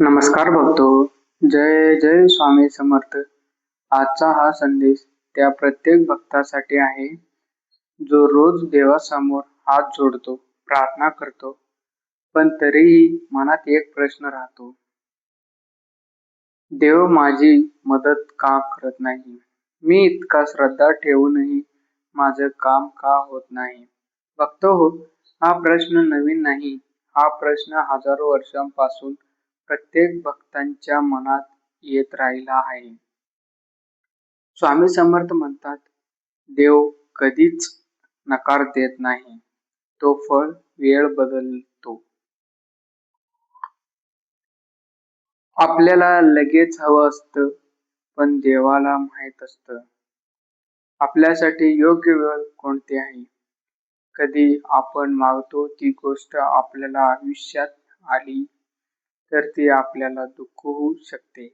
नमस्कार भक्तो जय जय स्वामी समर्थ. आजचा हा संदेश त्या प्रत्येक भक्तासाठी आहे. जो रोज देवासमोर हात जोडतो प्रार्थना करतो पण तरीही मनात एक प्रश्न राहतो. देव माझी मदत का करत नाही? मी इतका श्रद्धा ठेवूनही माझं काम का होत नाही? भक्त हो हा प्रश्न नवीन नाही. हा प्रश्न हजारो वर्षांपासून प्रत्येक भक्तांच्या मनात येत राहिला आहे. स्वामी समर्थ म्हणतात देव कधीच नकार देत नाही. तो फळ वेळ बदलतो. आपल्याला लगेच हवं असतं पण देवाला माहीत असतं. आपल्यासाठी योग्य वेळ कोणती आहे? कधी आपण मागतो ती गोष्ट आपल्याला आयुष्यात आली तर ती आपल्याला दुःख होऊ शकते.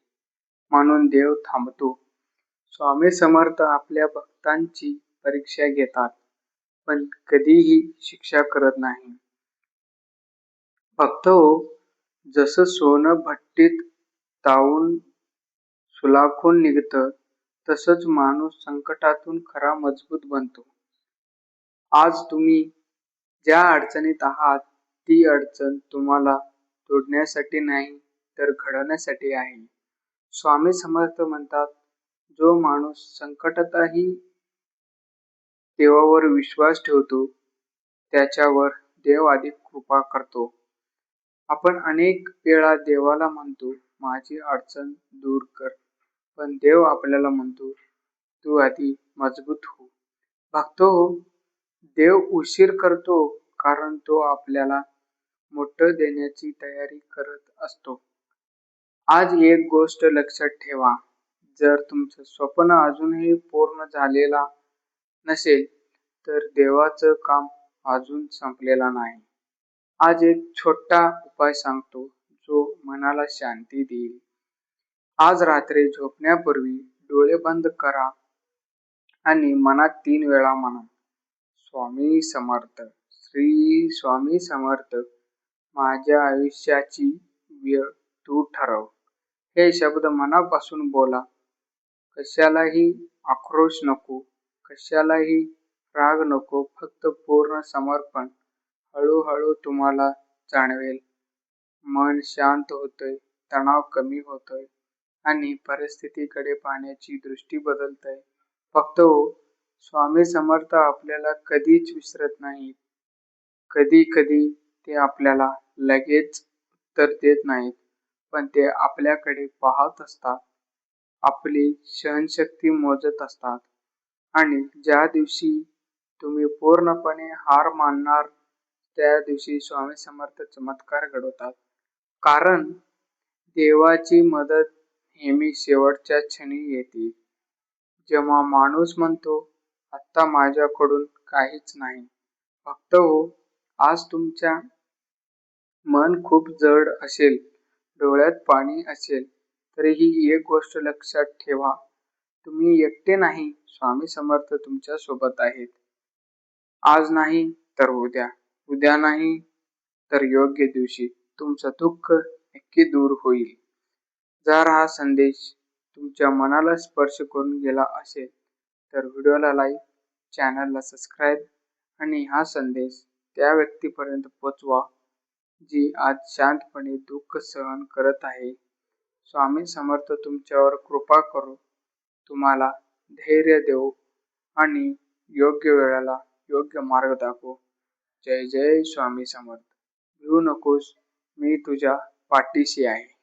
म्हणून देव थांबतो. स्वामी समर्थ आपल्या भक्तांची परीक्षा घेतात पण कधीही शिक्षा करत नाही. भक्त हो जसं सोनं भट्टीत तावून सुलाखून निघतं तसंच माणूस संकटातून खरा मजबूत बनतो. आज तुम्ही ज्या अडचणीत आहात ती अडचण तुम्हाला तोडण्यासाठी नाही तर घडवण्यासाठी आहे. स्वामी समर्थ म्हणतात जो माणूस संकटातही देवावर विश्वास ठेवतो त्याच्यावर देव अधिक कृपा करतो. आपण अनेक वेळा देवाला म्हणतो माझी अडचण दूर कर पण देव आपल्याला म्हणतो तू आधी मजबूत हो. भक्तो देव उशीर करतो कारण तो आपल्याला मोठं देण्याची तयारी करत असतो. आज एक गोष्ट लक्षात ठेवा. जर तुमचं स्वप्न अजूनही पूर्ण झालेला नसेल तर देवाचं काम अजून संपलेला नाही. आज एक छोटा उपाय सांगतो जो मनाला शांती देईल. आज रात्री झोपण्यापूर्वी डोळे बंद करा आणि मनात तीन वेळा म्हणा स्वामी समर्थ. श्री स्वामी समर्थ माझ्या आयुष्याची वेळ तू ठरव. हे शब्द मनापासून बोला. कशालाही आक्रोश नको कशालाही राग नको फक्त पूर्ण समर्पण. हळूहळू तुम्हाला जाणवेल. मन शांत होतंय तणाव कमी होतोय आणि परिस्थितीकडे पाहण्याची दृष्टी बदलतय. फक्त हो, स्वामी समर्थ आपल्याला कधीच विसरत नाहीत. कधी कधी ते आपल्याला लगेच उत्तर देत नाहीत पण ते आपल्याकडे पाहत असतात. आपली सहनशक्ती मोजत असतात. आणि ज्या दिवशी तुम्ही पूर्णपणे हार मानणार त्या दिवशी स्वामी समर्थ चमत्कार घडवतात. कारण देवाची मदत नेहमी शेवटच्या क्षणी येते. जेव्हा माणूस म्हणतो आत्ता माझ्याकडून काहीच नाही. फक्त हो आज तुमच्या मन खूप जड असेल डोळ्यात पाणी असेल तरीही एक गोष्ट लक्षात ठेवा. तुम्ही एकटे नाही स्वामी समर्थ तुमच्यासोबत आहेत. आज नाही तर उद्या. उद्या नाही तर योग्य दिवशी. तुमचं दुःख नक्की दूर होईल. जर हा संदेश तुमच्या मनाला स्पर्श करून गेला असेल तर व्हिडिओला लाईक चॅनलला सबस्क्राईब आणि हा संदेश त्या व्यक्तीपर्यंत पोचवा जी आज शांतपणे दुःख सहन करत आहे. स्वामी समर्थ तुमच्यावर कृपा करू. तुम्हाला धैर्य देऊ आणि योग्य वेळेला योग्य मार्ग दाखवू. जय जय स्वामी समर्थ. भिवू नकोस मी तुझ्या पाठीशी आहे.